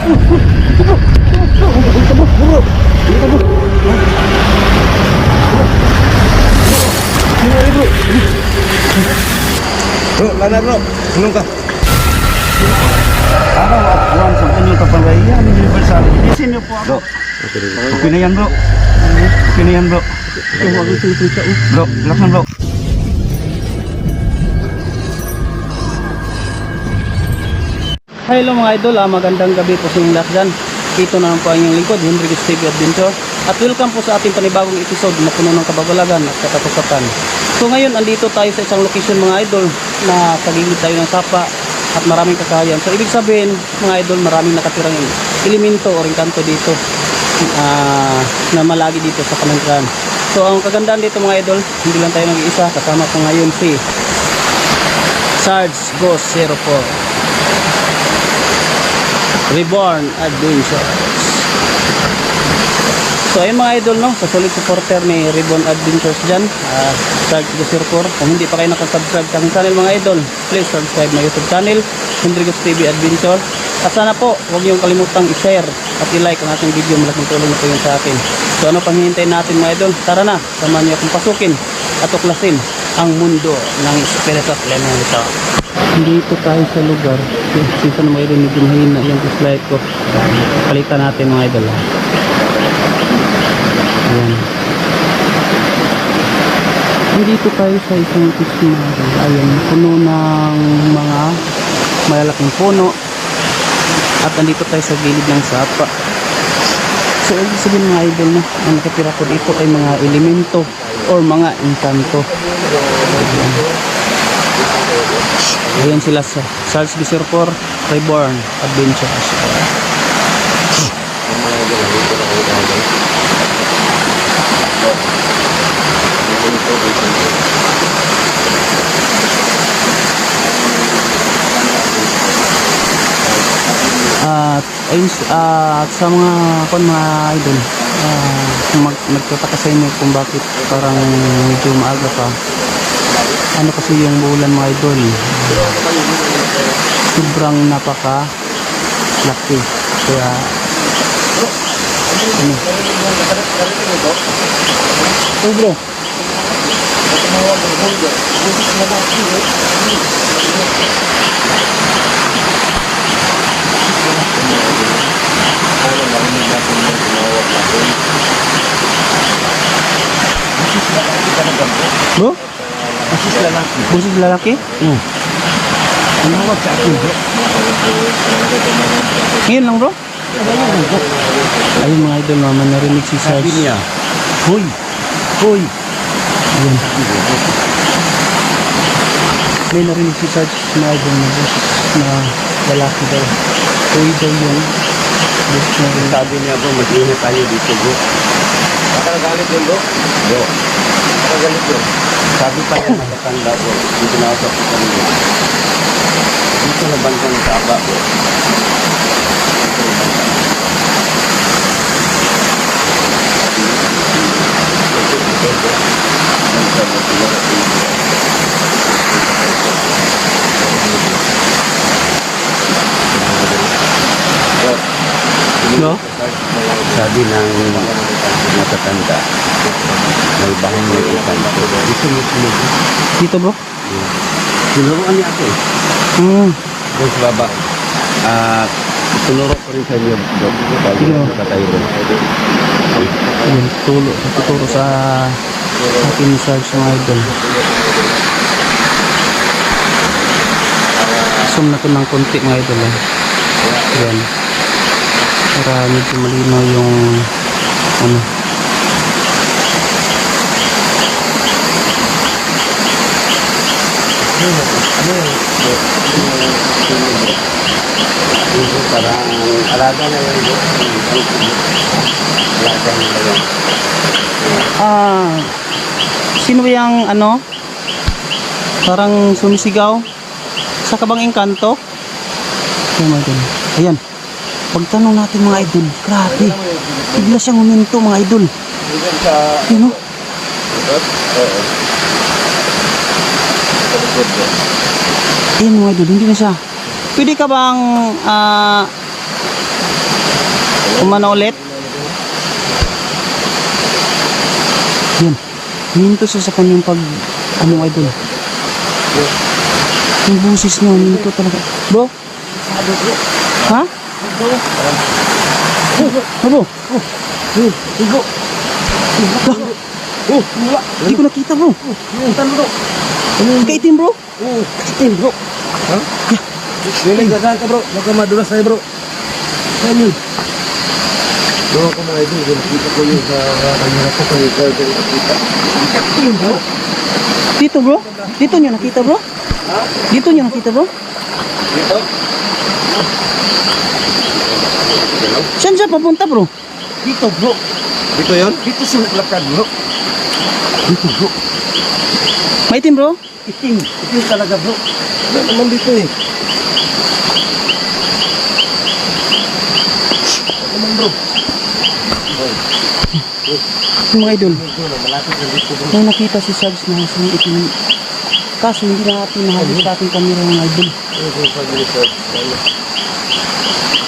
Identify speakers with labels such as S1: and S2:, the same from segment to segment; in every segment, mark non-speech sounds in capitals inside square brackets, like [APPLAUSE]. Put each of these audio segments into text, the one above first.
S1: Bro, lana bro. Tulong ka.
S2: Ano, awan sa inyo kapangayan, universal. Isin niyo po ako. Okay na yan bro. Okay na yan bro. Bro, relax na bro.
S3: Hello mga idol, ah, magandang gabi po sa inyong lahat dyan. Ito na po ang inyong lingkod, Henry TV Adventure. At welcome po sa ating panibagong episode na puno ng kabagalagan at katapusan. So ngayon, andito tayo sa isang location mga idol na tagilid tayo ng sapa at maraming kakayan. So ibig sabihin mga idol, maraming nakatirang elemento o ringkanto dito ah, na malagi dito sa Kamantiran. So ang kagandaan dito mga idol, hindi lang tayo nag-iisa, kasama ko ngayon si Sarge Ghost 04. Reborn Adventures. So ayun mga idol no, sa solid supporter ni Reborn Adventures dyan, uh, Sarge Gusirpur. Kung hindi pa kayo nakasubscribe sa aking channel mga idol, please subscribe my YouTube channel, Hendricus TV Adventure. At sana po, huwag niyong kalimutang i-share at i-like ang ating video, malaking tulong po yun sa atin. So ano pang hihintayin natin mga idol? Tara na, samahan niyo akong pasukin at tuklasin ang mundo ng Spirit of Elemento. Dito tayo sa lugar. Sisa na mga idol, medyo mahina yung flashlight ko. Palitan natin mga idol. ah. Ayan. Nandito tayo sa isang kismari. Ayan, puno ng mga malalaking puno. At nandito tayo sa gilid ng sapa. So, ibig sabihin mga idol na, ang nakatira ko dito ay mga elemento or mga encanto. Ayan. Ayan sila sa Charles Biserpor Reborn Adventures. At ayun ah, at sa mga kon mga idol kung mag, nagtataka sa inyo kung bakit parang medyo maaga pa ano kasi yung bulan mga idol? Sobrang napaka laki. Kaya ano? Oh bro bro busis lalaki
S2: Hmm. Tumawag sa akin bro.
S3: ngayon lang bro ayun mga idol mama narinig si Sarge
S2: Sabi niya, Hoy! Hoy!
S3: Ayan. May narinig si Sarge na idol na boses na lalaki daw. Uy daw yun. Boses.
S2: Sabi niya bro, mag-ingat tayo dito bro.
S1: Nakagalit yun bro.
S2: Bro,
S1: Nakagalit yun.
S2: Sabi pa niya nakatanda bro. Dito na ako sa putan bro. Dito na banda ng taba bro.
S3: No?
S2: Sabi ng matatanda, may bahay may ikan ko. Dito mismo.
S3: Dito bro?
S2: Tinuruan niya ako eh.
S3: Hmm.
S2: Doon sa baba. Ah, tinuro ko rin sa inyo, bro. Bago doon.
S3: Ayan, tulo. Tuturo sa ni Sarge mga idol. Zoom na ko ng konti mga idol. Eh. Ayan. Para medyo malinaw yung ano.
S2: Parang alaga na yun. Alaga na yun.
S3: Ah, sino yung ano? Parang sumisigaw? Sa kabang engkanto? God. Ayan. Pagtanong natin mga idol, grabe. Bigla siyang huminto mga idol. Yun o.
S1: Bro.
S3: Ayan mga idol, hindi na siya. Pwede ka bang ah, Kumana ulit. Yan. Minto siya sa kanyang pag, ano idol. Yung busis niya, minto talaga. Bro? Ha? Oh, bro?
S1: Igo.
S3: Oh, wala. Hindi ko nakita bro.
S1: Tan bro.
S3: Kaitim bro.
S1: Oh, itim bro. Ha? Dili gagan ka bro. Baka madulas tayo bro. Ano? Doon ako mga idol, kita ko yung sa kanya ko kaya kaya kaya kita. Itim bro.
S3: Dito bro? Dito niyo nakita bro? Dito niyo nakita bro?
S1: Dito?
S3: Saan siya papunta bro?
S1: Dito bro. Dito yon? Dito sa lakad bro. Dito bro.
S3: Maitim bro?
S1: Itim. Itim talaga bro. Wala naman dito eh. Wala naman bro.
S3: Yung mga idol.
S1: Na na.
S3: May nakita si Sabs na sa itim. Kaso hindi natin nahagis sa ating camera mga idol.
S1: Kung pag-research? Ano?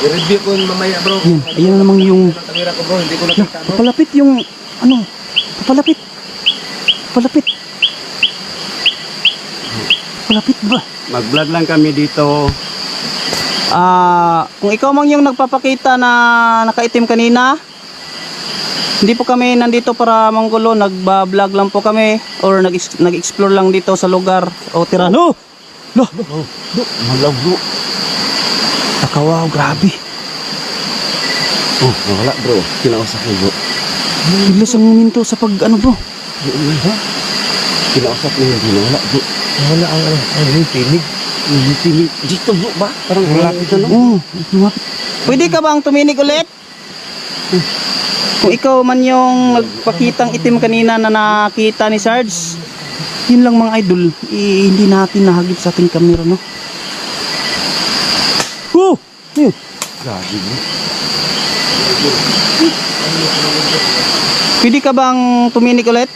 S1: I-review ko yun mamaya bro.
S3: Yan. Ayan namang yung
S1: kamera ko bro, hindi ko
S3: Na,
S1: nakita bro.
S3: papalapit yung ano? Papalapit. Papalapit. Papalapit ba?
S2: Mag-vlog lang kami dito.
S3: Ah, kung ikaw mang yung nagpapakita na nakaitim kanina, hindi po kami nandito para manggulo, nagba-vlog lang po kami or nag nag-explore lang dito sa lugar o tirano. Lo,
S1: Malaw bro.
S3: nakawaw, grabe.
S1: Oh, wala bro. Kinausap ko bro.
S3: Bilis ang minto sa pag ano bro.
S1: Ha? Kinausap niya hindi wala bro. Wala ang ano, ang yung tinig. Yung tinig. Dito bro ba? Parang malapit na no?
S3: Oo, lumapit. Pwede ka bang tuminig ulit? Kung ikaw man yung nagpakitang itim kanina na nakita ni Sarge, yun lang mga idol, eh, hindi natin nahagip sa ating camera, no? Oh! Yun.
S1: Grabe.
S3: Pwede ka bang tuminig ulit?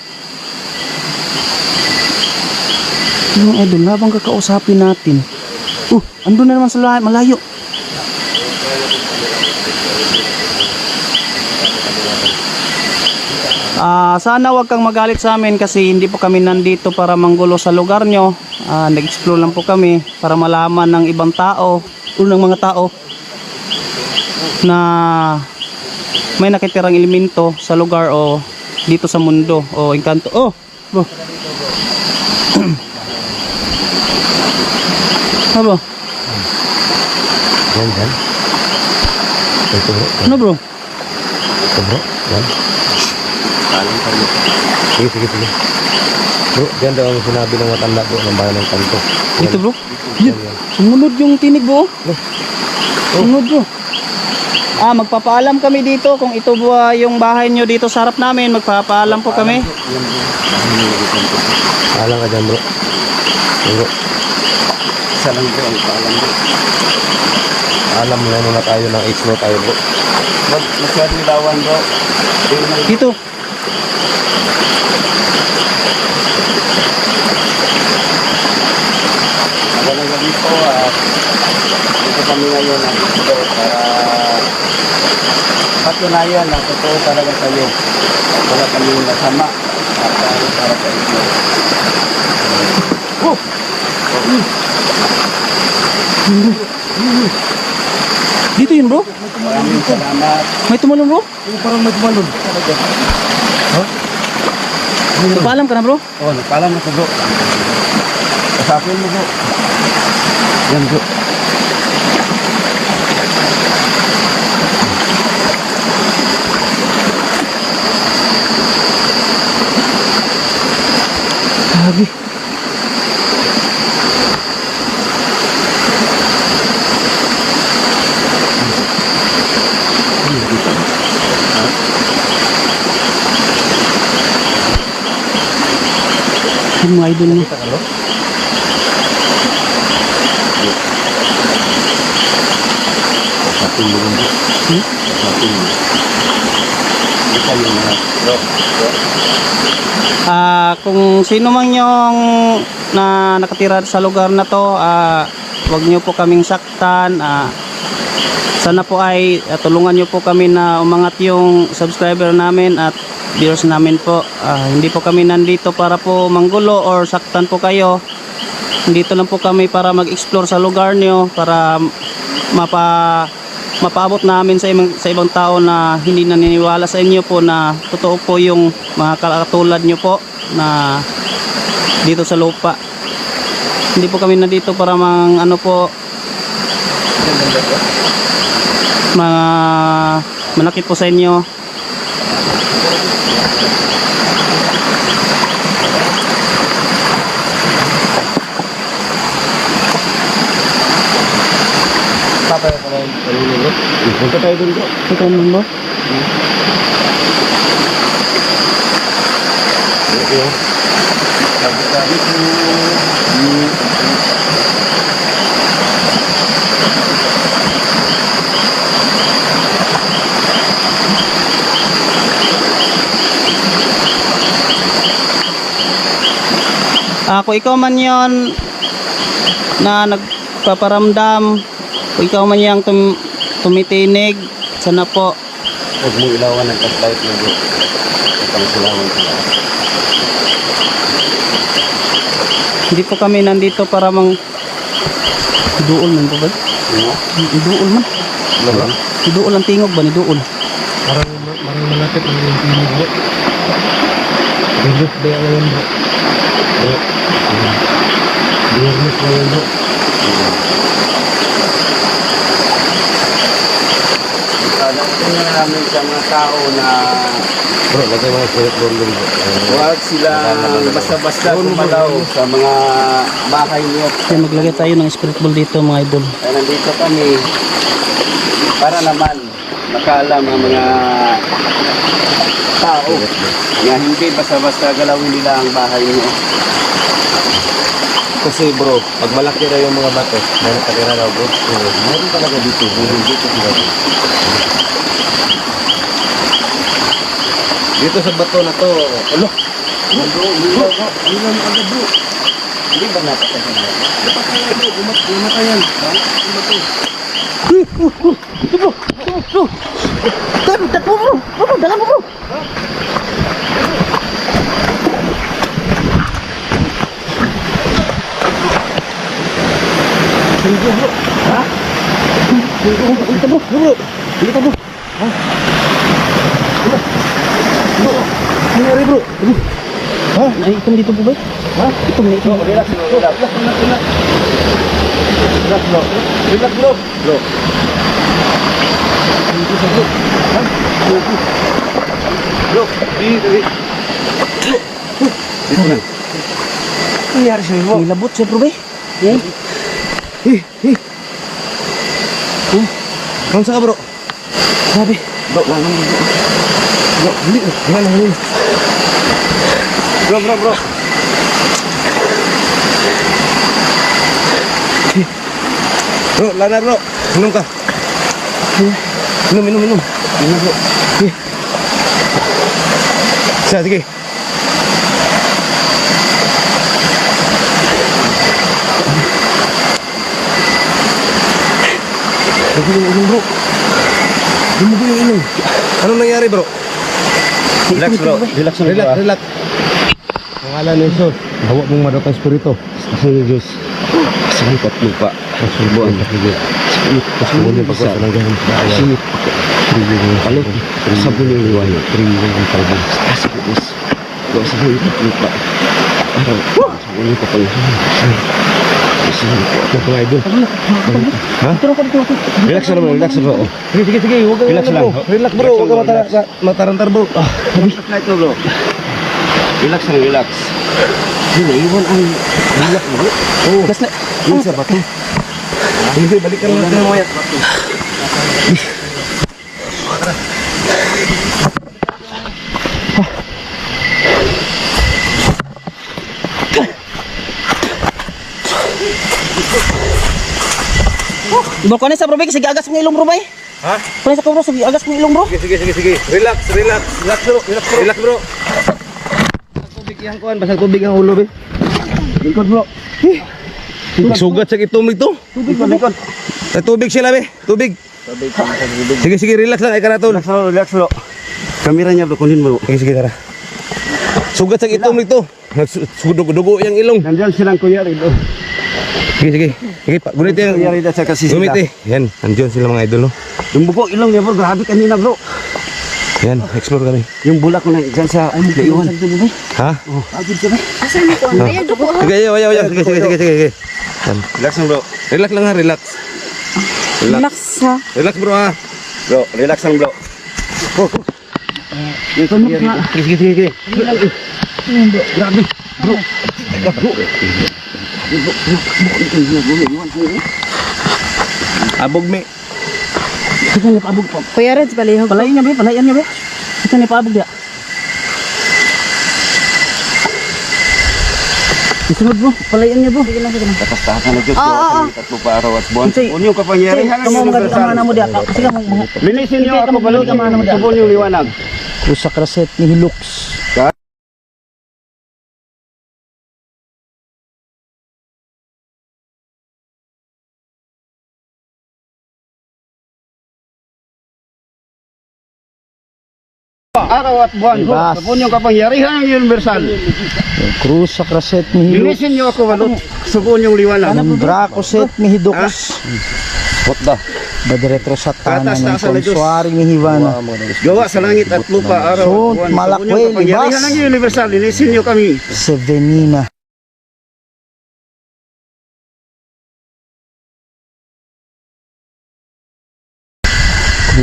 S3: Yung idol, habang kakausapin natin. Oh, andun na naman sa la- malayo. Sana wag kang magalit sa amin kasi hindi po kami nandito para manggulo sa lugar nyo. Ah, nag-explore lang po kami para malaman ng ibang tao, o ng mga tao na may nakitirang elemento sa lugar o dito sa mundo o engkanto. Oh, bro. Ano bro?
S1: Yan, yan. Ito bro.
S3: Ano bro?
S1: Ito bro. Yan. Kalang kayo. Sige, sige, sige. Bro, yan daw ang sinabi ng matanda bro ng bayan ng kanto. Yan.
S3: Dito bro?
S1: Yan.
S3: Sumunod yung tinig bro. Sumunod bro. Ah, magpapaalam kami dito kung ito ba yung bahay nyo dito sa harap namin. Magpapaalam po kami.
S1: Alam ka dyan bro. Yan, bro. Isa lang bro ang paalam bro. Alam na muna tayo ng explore tayo bro. Mag masyadong dawan bro.
S3: Dito.
S1: Magandang gabi po at dito kami ngayon nandito para patunayan na totoo talaga kayo. Wala kami nasama at tayo para sa inyo.
S3: Oh! Dito yun bro?
S1: Maraming salamat.
S3: May tumalon bro?
S1: Yung parang may tumalon. Ha?
S3: Magpaalam ka na bro?
S1: Oh, nagpaalam na ko bro. Kasapin mo bro. Yan bro.
S3: Yung mga idol niya.
S1: Kasapin mo bro.
S3: Hmm?
S1: Kasapin mo. Kita yung mga.
S3: Ah, kung sino man yung na nakatira sa lugar na to, ah, wag niyo po kaming saktan. Ah, sana po ay uh, tulungan nyo po kami na umangat yung subscriber namin at viewers namin po. Ah, hindi po kami nandito para po manggulo or saktan po kayo. Dito lang po kami para mag-explore sa lugar nyo para mapa mapaabot namin sa ibang, sa ibang tao na hindi naniniwala sa inyo po na totoo po yung mga katulad nyo po na dito sa lupa. Hindi po kami nandito para mang ano po mga manakit po sa inyo.
S1: Papay ko na yung kanina bro. Punta tayo dun bro.
S3: Ikaw nun ba?
S1: Okay. Sabi ko.
S3: Ah, kung ikaw man yon na nagpaparamdam, ikaw man yung tum tumitinig, sana po
S1: Huwag mo ilawan ng kaslight mo bro. Kapang silawan ko.
S3: hindi po kami nandito para mang duol man po ba?
S1: Ano?
S3: Duol man.
S1: Ano?
S3: Duol ang tingog ba ni duol?
S1: Parang, parang malapit ang yung pinig bro. Bigos ba yan ngayon bro? Bro. Bigos ba yan bro?
S2: Tingnan namin sa mga tao na
S1: Bro, lagay bomb dun bro.
S2: huwag sila basta-basta kumalaw sa mga bahay niyo.
S3: Kaya maglagay tayo ng spirit ball dito mga idol.
S2: Kaya nandito kami para naman makaalam ang mga tao na hindi basta-basta galawin nila ang bahay niyo.
S1: Kasi bro, pag malaki na yung mga bato, na nakatira na bro, meron talaga dito, meron dito sila. Dito sa bato na to, ano?
S2: Bro, bro, bro, ilan ang agad bro? Hindi ba napatay na? Napatay bro, umat, umatayan. Ha? Umatay.
S1: Nangyari bro?
S3: Ay, itom dito po ba? Ha? Itom na itom.
S2: Relax bro, relax. Relax, relax, relax. Bro. Relax bro. Bro. Bro, dito, dito. Dito lang.
S1: Nangyari sa'yo bro?
S3: Nilabot siya bro ba?
S1: Eh, eh. Oh, kamu ka bro?
S3: Sabi.
S2: Bro, mo bro.
S1: Bro, hindi. Wala na yun.
S2: Bro, bro, bro.
S1: Bro, lana bro. Minum ka. Minum, minum, minum. Minum bro. Sige. Siya, sige. Huwag mo yung inom bro. Huwag mo yung inom. Anong nangyari bro?
S2: Relax bro. Relax na
S1: Relax, relax. Pangalan ni Jesus. Bawa mong madakang espiritu. Sa ni Diyos.
S2: Sangit at lupa.
S1: Kayo. Pasubuan yung pagkasa ng gahon. Singit. Triliyon yung
S2: Palot. Sabon yung
S1: yung talbong.
S2: Sa puos. Kung sa buhay at lupa. Araw. Sa buhay ko pala.
S1: Mga idol. Ha?
S2: Relax na bro. Relax na bro.
S1: Sige, sige, sige. Huwag kang
S2: Relax lang.
S1: bro. Relax bro. Huwag kang matara- matarantar bro. Ah,
S2: Relax mo bro. Relax lang, relax.
S1: Hindi, iwan ang relax bro. Oh,
S3: Gas na.
S1: yun sa bato. Hindi, balikan mo natin mamaya.
S3: Bro, kanina sa bro ba? Sige, agas mo ilong bro?
S1: Ha?
S3: Kanina sa bro, sige, agas mo ilong bro.
S1: Sige, sige, sige, sige. Relax, relax. Relax bro. Relax bro. Relax bro. Basag tubig yang kuan, basag tubig ang ulo be. Lingkod bro. Sugat sa itom ito.
S3: Tubig ba?
S1: Sa tubig sila be. Tubig. Sige, sige, relax lang. Ay ka na tol.
S2: Relax bro, relax bro. Kamera niya bro, kunin mo bro.
S1: Sige, sige, tara. Sugat sa itom nito. Nagsudugo-dugo yung ilong.
S2: Nandyan silang kuya rin.
S1: Sige, sige. Sige, pa. Gunit yung...
S2: Sila.
S1: Gunit eh. Yan, nandiyon sila mga idol, no?
S2: Yung buko ilong niya bro, grabe kanina bro.
S1: Yan, explore kami.
S2: Yung bulak ko na dyan sa iwan.
S1: Ha?
S4: Asan mo ko? Ayan, duko.
S1: Sige, ayaw, ayaw, ayaw. Sige, sige, sige, sige. Yan.
S2: Relax lang bro.
S1: Relax lang ha, relax. Relax.
S4: Relax ha.
S1: Relax bro ha.
S2: Bro, relax lang bro. Yung tumok na.
S1: Sige, sige, sige. sige.
S2: Grabe. Bro. Bro.
S1: Abog me.
S5: Ito ni paabog pa.
S4: Kuya Reds, balihog.
S5: Palayan niya ba? Palayan niya ba? Ito ni paabog dia. Isunod bro, palayan niya bro. Sige lang, sige lang.
S2: Katastakan na Diyos.
S4: Oo.
S2: Tatlo pa araw at buwan.
S5: Unsay-
S2: Kung yung kapangyarihan ng
S5: Kamu mga
S2: universal.
S5: kamana mo dia. Kasi ka mong
S2: Linisin niyo ako
S5: kamu-
S2: balutin
S5: kamana mo dia.
S2: Subon yung liwanag.
S5: Usa kraset ni Hilux.
S2: Araw at buwan.
S5: Libas.
S2: Subon yung kapangyarihan ng universal.
S5: Cruz sa kraset ni Hilux.
S2: Linisin niyo ako balot. Subon yung liwanag.
S5: Draco set ni Hidux.
S2: What the?
S5: Badiretro sa tanan ng konsuari ni Hivana.
S2: Gawa sa langit at lupa araw at buwan.
S5: Malakway,
S2: yung kapangyarihan
S5: libas.
S2: ng universal. Linisin niyo kami.
S5: Sevenina.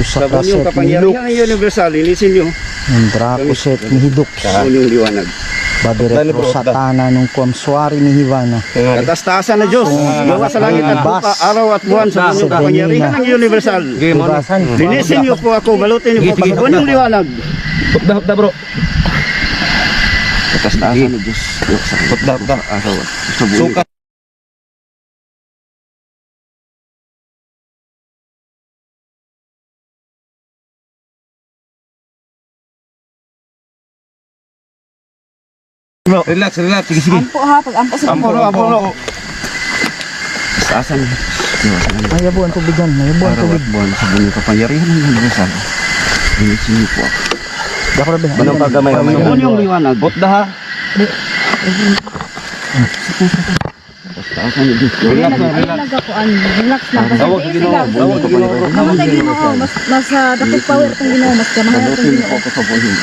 S5: Sa
S2: Subon yung kapangyarihan ng universal. Linisin niyo.
S5: Ang Draco set ni Hidux.
S2: Subon yung liwanag.
S5: Badiretro sa tanan ng konsuari ni Hivana.
S2: Katastasan na Diyos. Gawa sa langit at lupa araw at buwan. Subon yung kapangyarihan ng universal. Linisin niyo po ako. Balutin niyo po. Subon yung liwanag.
S1: Hupda, hupda bro.
S2: Katastasan na Diyos.
S1: Hupda, hupda.
S2: Araw at.
S1: Relax, relax. Sige, sige.
S4: Ampo ha, pag ampo sa
S2: Amporo, amporo. Katastasan na
S5: Mayabuan tubigan, mayabuan tubig.
S2: buwan. Subon yung kapangyarihan ng universal. Linisin niyo po ako.
S5: Dako rabi.
S1: Manong kagamay kamay
S2: Subon yung liwanag.
S1: Hupda ha.
S2: Katastasan na Diyos.
S1: Relax relax.
S4: Relax lang.
S1: Tawag tawag.
S4: Mas, dapat power itong ginoo. Mas kamahal
S2: ako. Subon yung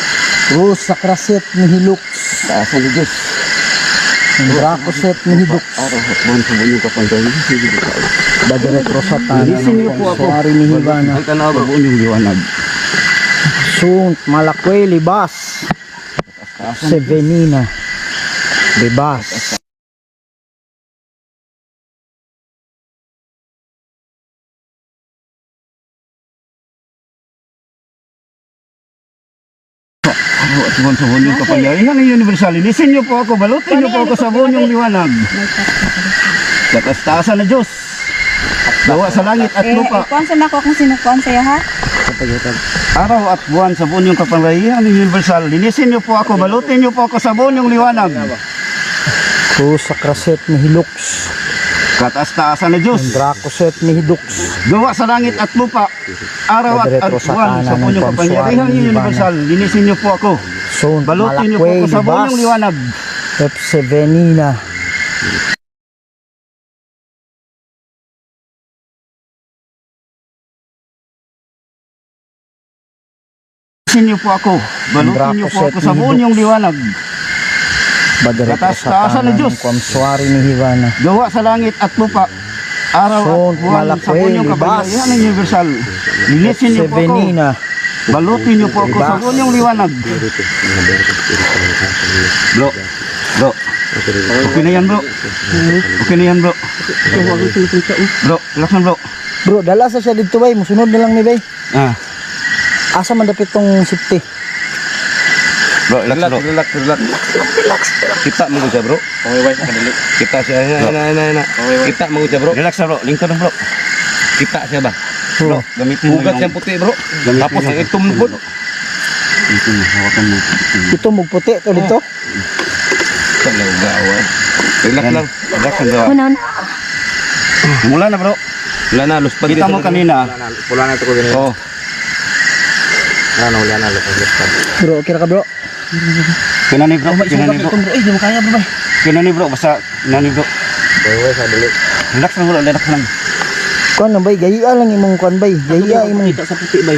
S5: Cruz sa kraset ni Hilux.
S2: Katastasan na Diyos.
S5: Ang Draco set ni Hidux.
S2: Araw at buwan.
S5: Sa tanan
S2: Linisin niyo
S5: ng
S2: po ako.
S5: konsuari ni Hivana.
S1: Ang tanaw bro.
S2: Subon yung liwanag.
S5: Sunt, Malakway, Libas. Sevenina. Libas.
S2: Araw at buwan. Subon yung kapangyarihan ng universal. Linisin niyo po ako. Balutin niyo po ako. Subon yung liwanag. Katastasan na Diyos. Gawa sa langit at
S4: Eh,
S2: lupa.
S4: ikuan sa nako kung sino kuan sa'yo ha.
S2: Araw at buwan sa buong yung kapangyarihan ng universal. Linisin niyo po ako, balutin niyo po ako sa buong yung liwanag.
S5: Cruz sa kraset ni Hilux.
S2: Kataas-taasan na Diyos.
S5: Ang Draco set ni Hidux.
S2: Gawa sa langit at lupa. Araw at, at buwan sa
S5: kanan
S2: buong
S5: ng
S2: yung kapangyarihan universal. Linisin niyo po ako.
S5: Sunt,
S2: Balutin niyo po
S5: Malakway,
S2: sa buong
S5: Libas.
S2: yung liwanag.
S5: F. Sevenina.
S2: Linisin niyo po ako. Balutin niyo po ako sa buong yung liwanag.
S5: Badiretro sa
S2: Diyos.
S5: ng konsuari ni Hivana.
S2: Gawa sa langit at lupa. Araw
S5: Sunt,
S2: at buwan sa buong yung ng universal. Linisin niyo po ako. Balutin niyo po ako sa buong yung liwanag. Bro, bro. Okay na yan bro. Okay na yan bro. Bro, relax bro.
S5: Bro, dala sa siya dito bay. Musunod na lang ni bay.
S2: Ah,
S5: Asa man dapit tong safety.
S2: bro, relax
S1: Relax,
S2: bro.
S1: relax, relax. Kita mo siya bro. Okay, wait, kadali. Kita siya. Na, na, na, na. Kita mo siya bro.
S2: Relax na bro. Lingkod bro.
S1: Kita siya ba?
S2: Bro, gamitin mo
S1: Ugat
S2: yung...
S1: puti bro.
S2: Gamitin
S1: Tapos
S2: mo.
S1: ang po.
S2: Gamitin mo, hawakan mo.
S5: Ito mugputi to dito.
S1: Talaga, gawa. Relax
S2: Yan.
S1: lang.
S2: Relax lang bro.
S4: Kunan.
S2: Mula na bro.
S1: Wala na, luspad.
S2: Kita mo kanina.
S1: Pula na ito ko ganito.
S2: Oh,
S1: Ano, wala na, luspad.
S3: Bro, okay ka bro?
S2: kinani bro, kinani bro.
S3: Eh, di mo kaya bro bay.
S2: Kinani bro, basta kinani bro.
S1: Bawa sa dali.
S2: Relax lang bro, relax lang.
S3: Kuan na bay, gahiya lang imong kuan bay. Gahiya imong. Kita sa puti bay.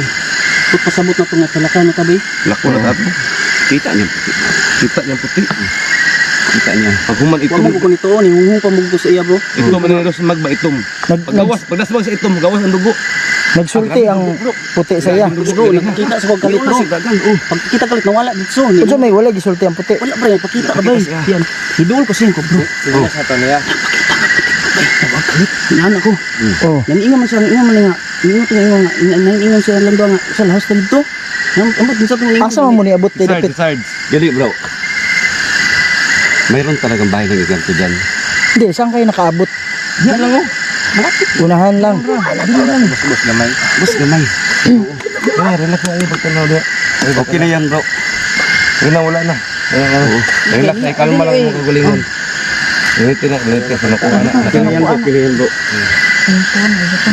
S3: Put pasabot na to nga talaka na ka bay.
S1: Lako na tato.
S2: Kita niya.
S1: Kita niya puti.
S2: Kita niya.
S1: Pag human
S3: Ito
S1: itom.
S3: mo ko nito ni hunghung pamugbo sa iya bro.
S1: Ito man nila sa magba itom. Pag gawas, pag nasbag sa itom, gawas ang dugo.
S3: Nagsulti ang puti sa iya. Bro, nakikita sa pagkalit bro. Oh, pagkita kalit nawala dito ni. Unsa may wala gisulti ang puti? Wala bro, pakita ka bay. Yan. Idol ko singko bro.
S1: Sa to niya.
S3: Yan ako.
S2: Oh.
S3: Yan ingon man siya, ingon man nga. Ingon to ingon nga. Ingon ingon siya lang ba nga sa lahas ta dito. Yan ambot din sa ingon.
S5: Asa mo ni abot kay dapit?
S1: sards.
S2: Dili bro. Mayroon talagang bahay ng iganto dyan.
S5: Hindi, saan kayo nakaabot?
S1: Yan lang oh.
S5: Unahan lang.
S2: Bus, bus gamay. Bus gamay. [CLEARS THROAT]
S1: Ah, relax na yun pagtanaw dia.
S2: Okay na yan bro.
S1: Na, wala na. Relax na, kalma lang mo kagalingon. Ganito na, ganito, sinukuha na.
S2: Kinayan bro, kinayan bro.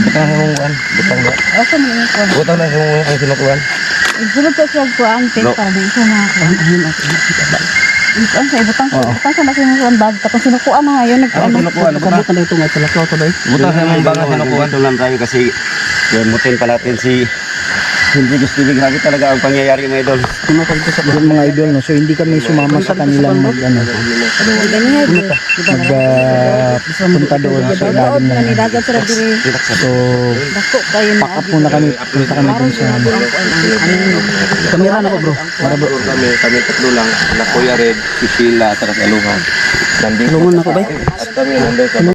S1: Butang na kuhan. Butang na.
S4: Asa mo yung kuan?
S1: Butang na mong ang sinukuhan.
S4: Sulod sa siya kuan, tek para di siya na kuan. Kuan sa ibutang sa ibutang sa nasa kuan bag tapos sinukuan na ngayon.
S2: Sinukuha na ba?
S3: Sabot na ito nga talakaw to bay.
S1: Butang na mong banga sinukuhan.
S2: Ito lang tayo kasi gamutin pa natin si hindi gusto ibig grabe talaga ang pangyayari mga idol.
S5: Yung mga idol no. So hindi kami sumama sa kanilang mag ano,
S4: yun.
S5: mag ah, punta doon sa ilalim
S4: na.
S5: So pack muna kami punta kami dun sa ano.
S3: kamera na ko bro.
S1: Para ba kami, kami tatlo lang. Na Kuya Red, si Sheila, at Aluha. Nandito.
S3: Tulungan ako bay.
S1: At kami nandito sa